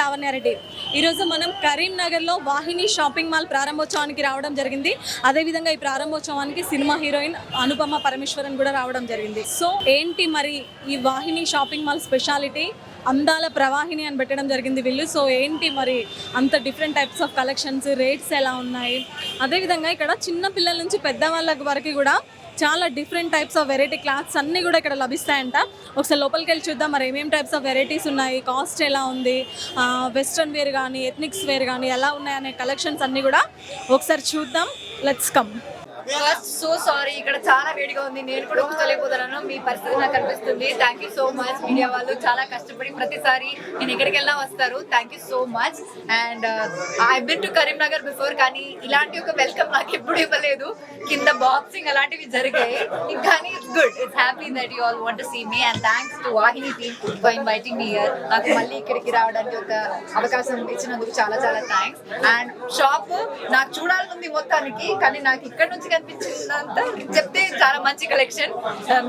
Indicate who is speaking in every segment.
Speaker 1: లావణ్యారెడ్డి. ఈరోజు మనం కరీంనగర్లో వాహిని షాపింగ్ మాల్ ప్రారంభోత్సవానికి రావడం జరిగింది. అదేవిధంగా ఈ ప్రారంభోత్సవానికి సినిమా హీరోయిన్ అనుపమ పరమేశ్వరన్ కూడా రావడం జరిగింది. సో ఏంటి మరి ఈ వాహిని షాపింగ్ మాల్ స్పెషాలిటీ? అందాల ప్రవాహిని అని పెట్టడం జరిగింది వీళ్ళు. సో ఏంటి మరి అంత different types of collections rates ఎలా ఉన్నాయి? అదేవిధంగా ఇక్కడ చిన్న పిల్లల నుంచి పెద్దవాళ్ళ వరకు కూడా చాలా different types of variety clothes అన్నీ కూడా ఇక్కడ లభిస్తాయంట. ఒకసారి లోపలికి వెళ్ళి చూద్దాం. మరి ఏమేమి టైప్స్ ఆఫ్ వెరైటీస్ ఉన్నాయి? కాస్ట్ ఎలా ఉంది? వెస్ట్రన్ వేర్ కానీ ఎథ్నిక్స్ వేర్ కానీ ఎలా ఉన్నాయనే కలెక్షన్స్ అన్నీ కూడా ఒకసారి చూద్దాం. Let's come
Speaker 2: first so sorry ఇక్కడ చాలా వేడిగా ఉంది. నేను కూడా కూర్చోలేకపోతున్నాను మీ పరిస్థితి నాకు కనిపిస్తుంది thank you so much media వాళ్ళు చాలా కష్టపడి ప్రతిసారి నేను ఎక్కడికి వెళ్ళినా వస్తారు. Thank you so much and I been to Karimnagar before కానీ ఇలాంటి ఒక వెల్కమ్ నాకు ఎప్పుడు ఇవ్వలేదు. కింద బాక్సింగ్ అలాంటివి జరిగాయి. కానీ it's good it's happy that you all want see me and thanks to Vahini team for inviting me here నాకు మళ్ళీ ఇక్కడికి రావడానికి ఒక అవకాశం ఇచ్చినందుకు చాలా చాలా థ్యాంక్స్ అండ్ షాప్ నాకు చూడాలనుంది మొత్తానికి కానీ నాకు ఇక్కడ నుంచి కనిపించినంత చెప్తే చాలా మంచి కలెక్షన్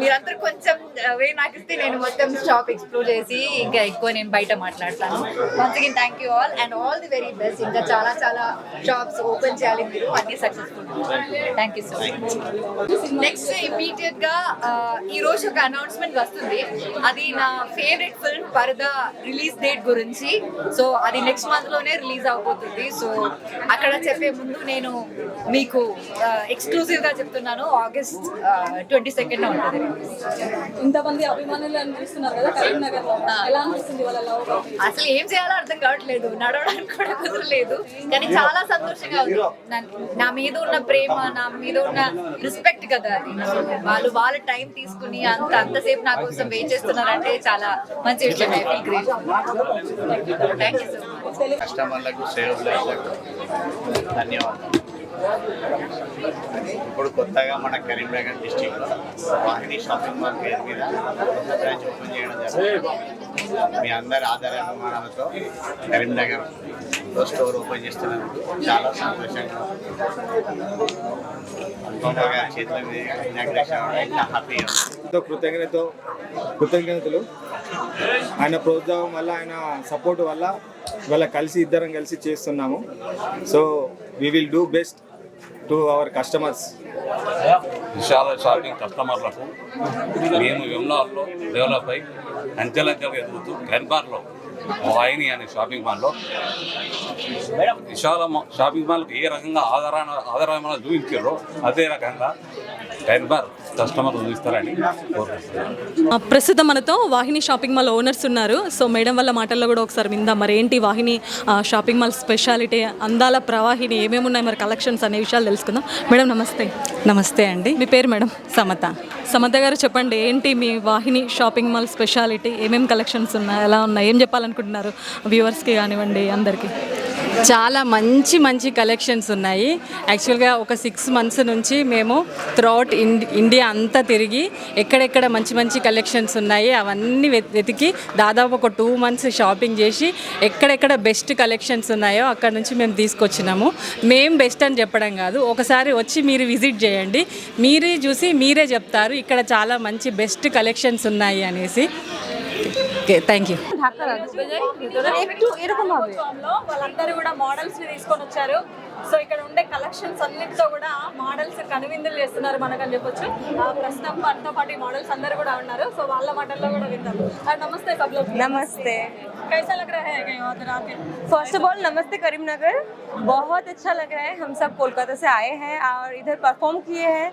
Speaker 2: మీరందరూ కొంచెం వే నాకు ఇస్తే నేను మొత్తం షాప్ ఎక్స్ప్లోర్ చేసి ఇంకా ఎక్కువ నేను బయట మాట్లాడతాను. Once again thank you all and all the very best ఇంకా చాలా చాలా షాప్స్ ఓపెన్ చేయాలి మీరు. అన్ని successful thank you so much next ఇమీడియట్గా ఈ రోజు ఒక అనౌన్స్మెంట్ వస్తుంది. అది నా favourite film Paradha release date గురించి. సో అది నెక్స్ట్ మంత్లోనే రిలీజ్ అవబోతుంది. సో అక్కడ చెప్పే ముందు నేను మీకు ఎక్స్క్లూజివ్గా చెప్తున్నాను ఆగస్ట్ ట్వంటీ సెకండ్ ఉంటుంది.
Speaker 1: ఇంతమంది అభిమానులు అనిపిస్తున్నారు కదా కరీంనగర్లో ఎలా అనిపిస్తుంది వాళ్ళ లవ్?
Speaker 2: అసలు ఏం చేయాలో అర్థం కావట్లేదు నడవడానికి కూడా కుదరలేదు. కానీ చాలా సంతోషంగా ఉంది. నా- మీద ఉన్న ప్రేమ నా మీద ఉన్న రెస్పెక్ట్ కదా అది. వాళ్ళు వాళ్ళ టైం తీసుకుని అంత అంతసేపు నా కోసం వెయిట్ చేస్తున్నారంటే చాలా మంచి విషయం. I feel great thank you so much
Speaker 3: కస్టమర్లకు సేవలకు ధన్యవాదాలు. ఇప్పుడు కొత్తగా మన కరీంనగర్ డిస్టిక్లో వాహిని షాపింగ్ మాల్ పేరు మీద కొత్త బ్రాంచ్ ఓపెన్ చేయడం జరిగింది. మీ అందరి ఆధార అభిమానాలతో కరీంనగర్ స్టోర్ ఓపెన్ చేస్తున్నందుకు చాలా సంతోషంగా ఉంది. చేతుల మీద ఇనాగ్రేషన్ ఇంకా హ్యాపీగా
Speaker 4: ఎంతో కృతజ్ఞత కృతజ్ఞతలు. ఆయన ప్రోత్సాహం వల్ల ఆయన సపోర్ట్ వల్ల ఇవాళ కలిసి ఇద్దరం కలిసి చేస్తున్నాము. So we will do best to our customers
Speaker 5: Vishala shopping కస్టమర్లకు మేము విమ్లాల్లో డెవలప్ అయి అంచెలంచెలుగా ఎదుగుతూ గన్బార్లో వాహిని అనే షాపింగ్ మాల్లో విశాల మా- షాపింగ్ మాల్కి ఏ రకంగా ఆధారాన ఆధారమైన చూపించారో అదే రకంగా గన్బార్ కస్టమర్
Speaker 1: ప్రస్తుతం మనతో వాహిని షాపింగ్ మాల్ ఓనర్స్ ఉన్నారు. సో మేడం వాళ్ళ మాటల్లో కూడా ఒకసారి విందాం. మరి ఏంటి వాహిని షాపింగ్ మాల్ స్పెషాలిటీ అందాల ప్రవాహిని ఏమేమి ఉన్నాయి మరి కలెక్షన్స్ అనే విషయాలు తెలుసుకుందాం. మేడం నమస్తే.
Speaker 6: నమస్తే అండి.
Speaker 1: మీ పేరు మేడం?
Speaker 6: సమత.
Speaker 1: సమత గారు చెప్పండి ఏంటి మీ వాహిని షాపింగ్ మాల్ స్పెషాలిటీ? ఏమేమి కలెక్షన్స్ ఉన్నాయి ఎలా ఉన్నాయి? ఏం చెప్పాలనుకుంటున్నారు? వ్యూవర్స్కి కానివ్వండి అందరికీ.
Speaker 6: చాలా మంచి మంచి కలెక్షన్స్ ఉన్నాయి. యాక్చువల్గా ఒక సిక్స్ మంత్స్ నుంచి మేము త్రూఅవుట్ ఇండియా అంతా తిరిగి ఎక్కడెక్కడ మంచి మంచి కలెక్షన్స్ ఉన్నాయి అవన్నీ వెతికి దాదాపు ఒక టూ మంత్స్ షాపింగ్ చేసి ఎక్కడెక్కడ బెస్ట్ కలెక్షన్స్ ఉన్నాయో అక్కడ నుంచి మేము తీసుకొచ్చినాము. మేము బెస్ట్ అని చెప్పడం కాదు. ఒకసారి వచ్చి మీరు విజిట్ చేయండి. మీరే చూసి మీరే చెప్తారు. ఇక్కడ చాలా మంచి బెస్ట్ కలెక్షన్స్ ఉన్నాయి అనేసి. ఓకే థ్యాంక్ యూ
Speaker 1: ఎక్కువ ఎరకం ప్రభుత్వంలో వాళ్ళందరూ కూడా మోడల్స్ ని తీసుకొని వచ్చారు సో ఇక్కడ ఉండే కలెక్షన్స్ అన్నిటితో కూడా మోడల్స్ కనువిందులు చేస్తున్నారు మనకు అని చెప్పొచ్చు ప్రస్తుతం మనతో పాటు మోడల్స్ అందరూ కూడా ఉన్నారు సో వాళ్ళ మాటల్లో కూడా విందాం నమస్తే సబ్
Speaker 7: నमस्ते
Speaker 1: कैसा लग रहा है उधर आके
Speaker 7: फ़र्स्ट ऑफ़ ऑल नमस्ते करीमनगर बहुत अच्छा लग रहा है हम सब कोलकाता से आए हैं और इधर परफॉर्म किए हैं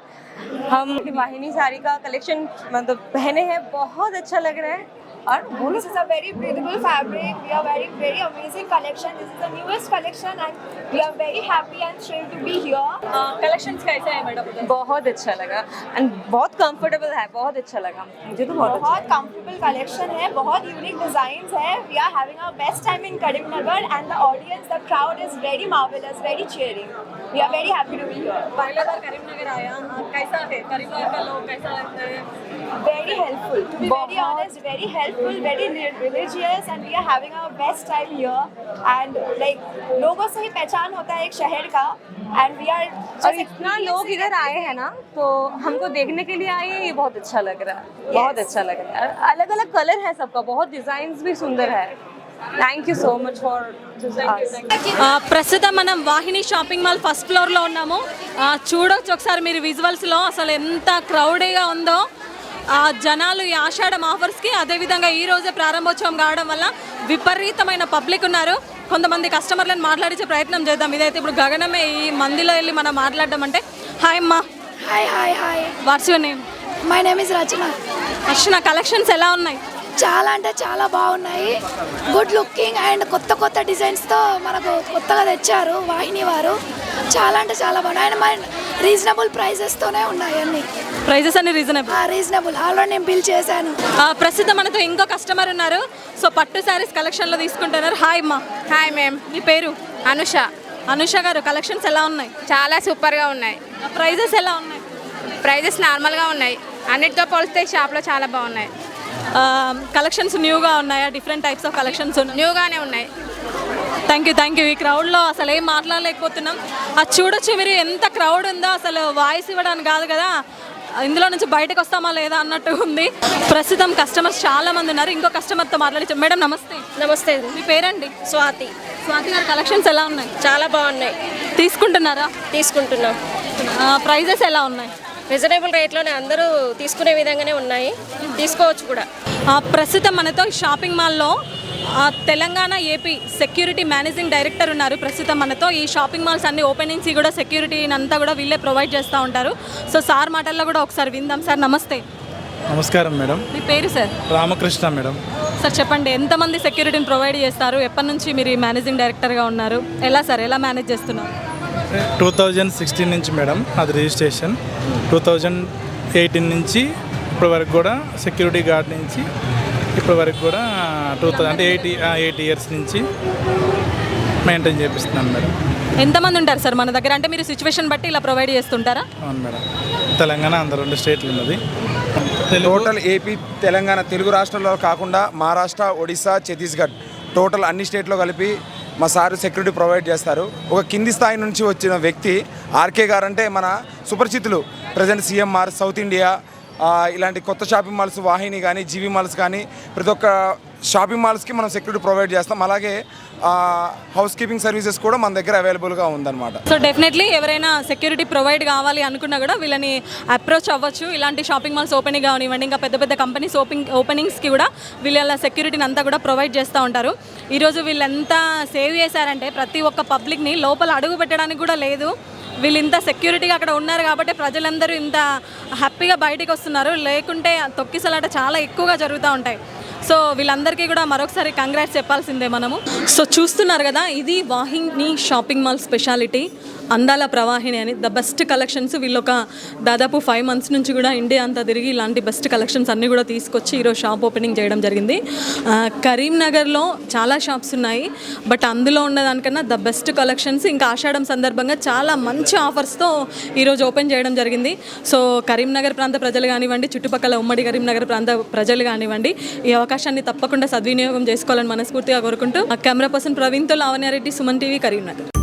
Speaker 7: हम वाहिनी साड़ी का कलेक्शन मतलब पहने हैं बहुत अच्छा लग रहा है और वो
Speaker 8: this is a very breathable fabric we are wearing very amazing collection this is the newest collection and we are very happy and thrilled to be here
Speaker 1: collection कैसा है मैडम
Speaker 7: बहुत अच्छा लगा एंड बहुत कंफर्टेबल है बहुत अच्छा लगा। मुझे तो बहुत
Speaker 8: बहुत अच्छा कंफर्टेबल कलेक्शन है बहुत यूनिक डिजाइंस है. We are having our best time in Karimnagar and the audience the crowd is very marvellous very cheering we are very happy to be here
Speaker 1: पहला बार करीमनगर आया। कैसा है? करीमनगर का लोग कैसा लगता है?
Speaker 8: Very helpful to be very honest very help very re- religious and we are having our best time here and like लोगों से ही पहचान होता है एक शहर का and we are
Speaker 7: और इतना लोग इधर आए हैं ना तो हमको देखने के लिए आए हैं ये बहुत अच्छा लग रहा है बहुत अच्छा लग रहा है अलग अलग कलर है सबका बहुत डिजाइन भी सुंदर है Thank you so much for us.
Speaker 1: ఆ, ప్రస్తుతం మనం వాహిని షాపింగ్ మాల్ ఫస్ట్ ఫ్లోర్లో ఉన్నాము ఆ, చూడొచ్చు ఒకసారి మీరు విజువల్స్లో అసలు ఎంత క్రౌడీగా ఉందో ఆ జనాలు ఈ ఆషాఢం ఆఫర్స్కి అదేవిధంగా ఈ రోజే ప్రారంభోత్సవం కావడం వల్ల విపరీతమైన పబ్లిక్ ఉన్నారు. కొంతమంది కస్టమర్లను మాట్లాడించే ప్రయత్నం చేద్దాం. ఇదైతే ఇప్పుడు గగనమే ఈ మందిలో వెళ్ళి మనం మాట్లాడడం అంటే హాయ్ అమ్మా.
Speaker 8: Hi hi hi.
Speaker 1: What's your name
Speaker 8: my name is Rachana.
Speaker 1: Arshana collections ఎలా ఉన్నాయి?
Speaker 8: చాలా అంటే చాలా బాగున్నాయి. గుడ్ లుకింగ్ అండ్ కొత్త కొత్త డిజైన్స్తో మనకు కొత్తగా తెచ్చారు వాహిని వారు. చాలా అంటే చాలా బాగున్నాయి. అండ్ రీజనబుల్ ప్రైజెస్తోనే ఉన్నాయి అన్ని
Speaker 1: ప్రైజెస్ అన్ని రీజనబుల్
Speaker 8: రీజనబుల్ ఆల్రెడీ నేను బిల్ చేశాను.
Speaker 1: ప్రస్తుతం మనతో ఇంకో కస్టమర్ ఉన్నారు. సో పట్టు శారీస్ కలెక్షన్లో తీసుకుంటున్నారు. హాయ్ అమ్మా.
Speaker 9: హాయ్ మ్యామ్
Speaker 1: మీ పేరు?
Speaker 9: అనుష.
Speaker 1: అనుష గారు కలెక్షన్స్ ఎలా ఉన్నాయి?
Speaker 9: చాలా సూపర్గా ఉన్నాయి.
Speaker 1: ప్రైజెస్ ఎలా ఉన్నాయి?
Speaker 9: ప్రైజెస్ నార్మల్గా ఉన్నాయి. అన్నిటితో పోలిస్తే షాప్లో చాలా బాగున్నాయి.
Speaker 1: కలెక్షన్స్ న్యూగా ఉన్నాయా? డిఫరెంట్ టైప్స్ ఆఫ్ కలెక్షన్స్ ఉన్నాయి
Speaker 9: న్యూగానే ఉన్నాయి.
Speaker 1: థ్యాంక్ యూ థ్యాంక్ యూ ఈ క్రౌడ్లో అసలు ఏం మాట్లాడలేకపోతున్నాం. అది చూడొచ్చు మీరు ఎంత క్రౌడ్ ఉందో అసలు వాయిస్ ఇవ్వడానికి కాదు కదా. ఇందులో నుంచి బయటకు వస్తామా లేదా అన్నట్టు ఉంది. ప్రస్తుతం కస్టమర్స్ చాలా మంది ఉన్నారు. ఇంకో కస్టమర్తో మాట్లాడించాం మేడం నమస్తే.
Speaker 7: నమస్తే.
Speaker 1: మీ పేరండి?
Speaker 7: స్వాతి.
Speaker 1: స్వాతి గారు కలెక్షన్స్ ఎలా ఉన్నాయి?
Speaker 7: చాలా బాగున్నాయి.
Speaker 1: తీసుకుంటున్నారా?
Speaker 7: తీసుకుంటున్నాం.
Speaker 1: ప్రైజెస్ ఎలా ఉన్నాయి?
Speaker 7: రీజనబుల్ రేట్లోనే అందరూ తీసుకునే విధంగానే ఉన్నాయి. తీసుకోవచ్చు కూడా.
Speaker 1: ప్రస్తుతం మనతో షాపింగ్ మాల్లో Telangana AP security managing director ఉన్నారు ప్రస్తుతం మనతో. ఈ షాపింగ్ మాల్స్ అన్ని ఓపెనింగ్స్ కూడా సెక్యూరిటీ అంతా కూడా వీళ్ళే ప్రొవైడ్ చేస్తూ ఉంటారు. సో సార్ మాటల్లో కూడా ఒకసారి విందాం సార్ నమస్తే.
Speaker 10: నమస్కారం మేడం.
Speaker 1: మీ పేరు సార్?
Speaker 10: రామకృష్ణ మేడం.
Speaker 1: సార్ చెప్పండి ఎంతమంది సెక్యూరిటీని ప్రొవైడ్ చేస్తారు? ఎప్పటి నుంచి మీరు మేనేజింగ్ డైరెక్టర్గా ఉన్నారు? ఎలా సార్ ఎలా మేనేజ్ చేస్తున్నారు?
Speaker 10: టూ థౌజండ్ సిక్స్టీన్ నుంచి మేడం అది రిజిస్ట్రేషన్. టూ థౌజండ్ ఎయిటీన్ నుంచి ఇప్పటి వరకు కూడా సెక్యూరిటీ గార్డ్ నుంచి ఇప్పటి వరకు కూడా టూ థౌజండ్ అంటే ఎయిటీ ఎయిట్ ఇయర్స్ నుంచి మెయింటైన్ చేపిస్తున్నాను మేడం.
Speaker 1: ఎంతమంది ఉంటారు సార్ మన దగ్గర? అంటే మీరు సిచ్యువేషన్ బట్టి ఇలా ప్రొవైడ్ చేస్తుంటారా?
Speaker 10: అవును మేడం. తెలంగాణ ఆంధ్ర రెండు స్టేట్లు ఉన్నది.
Speaker 11: టోటల్ ఏపీ తెలంగాణ తెలుగు రాష్ట్రాల్లో కాకుండా మహారాష్ట్ర ఒడిశా ఛత్తీస్గఢ్ టోటల్ అన్ని స్టేట్లో కలిపి మా సారు సెక్యూరిటీ ప్రొవైడ్ చేస్తారు. ఒక కింది స్థాయి నుంచి వచ్చిన వ్యక్తి ఆర్కే గారు అంటే మన సుపరిచితులు. ప్రజెంట్ సిఎంఆర్ సౌత్ ఇండియా ఇలాంటి కొత్త షాపింగ్ మాల్స్ వాహిని కానీ జీవీ మాల్స్ కానీ ప్రతి ఒక్క షాపింగ్ మాల్స్కి మనం సెక్యూరిటీ ప్రొవైడ్ చేస్తాం. అలాగే హౌస్ కీపింగ్ సర్వీసెస్ కూడా మన దగ్గర అవైలబుల్గా ఉందన్నమాట.
Speaker 1: సో డెఫినెట్లీ ఎవరైనా సెక్యూరిటీ ప్రొవైడ్ కావాలి అనుకున్నా కూడా వీళ్ళని అప్రోచ్ అవ్వచ్చు. ఇలాంటి షాపింగ్ మాల్స్ ఓపెనింగ్ కానివ్వండి ఇంకా పెద్ద పెద్ద కంపెనీస్ ఓపెనింగ్ ఓపెనింగ్స్కి కూడా వీళ్ళ సెక్యూరిటీని అంతా కూడా ప్రొవైడ్ చేస్తూ ఉంటారు. ఈరోజు వీళ్ళు ఎంత సేవ్ చేశారంటే ప్రతి ఒక్క పబ్లిక్ని లోపల అడుగు పెట్టడానికి కూడా లేదు. వీళ్ళు ఇంత సెక్యూరిటీగా అక్కడ ఉన్నారు కాబట్టి ప్రజలందరూ ఇంత హ్యాపీగా బయటికి వస్తున్నారు. లేకుంటే తొక్కిసలాట చాలా ఎక్కువగా జరుగుతూ ఉంటాయి. సో వీళ్ళందరికీ కూడా మరొకసారి కంగ్రాట్స్ చెప్పాల్సిందే మనము. సో చూస్తున్నారు కదా ఇది వాహిని షాపింగ్ మాల్ స్పెషాలిటీ. అందాల ప్రవాహిని అని ద బెస్ట్ కలెక్షన్స్ వీళ్ళొక ఒక దాదాపు ఫైవ్ మంత్స్ నుంచి కూడా ఇండియా అంతా తిరిగి ఇలాంటి బెస్ట్ కలెక్షన్స్ అన్నీ కూడా తీసుకొచ్చి ఈరోజు షాప్ ఓపెనింగ్ చేయడం జరిగింది. కరీంనగర్లో చాలా షాప్స్ ఉన్నాయి. బట్ అందులో ఉన్నదానికన్నా ద బెస్ట్ కలెక్షన్స్ ఇంకా ఆషాఢం సందర్భంగా చాలా మంచి ఆఫర్స్తో ఈరోజు ఓపెన్ చేయడం జరిగింది. సో కరీంనగర్ ప్రాంత ప్రజలు కానివ్వండి చుట్టుపక్కల ఉమ్మడి కరీంనగర్ ప్రాంత ప్రజలు కానివ్వండి ఈ అవకాశాన్ని తప్పకుండా సద్వినియోగం చేసుకోవాలని మనస్ఫూర్తిగా కోరుకుంటూ కెమెరా పర్సన్ ప్రవీణ్తో లావణ్యారెడ్డి సుమన్ టీవీ కరీంనగర్.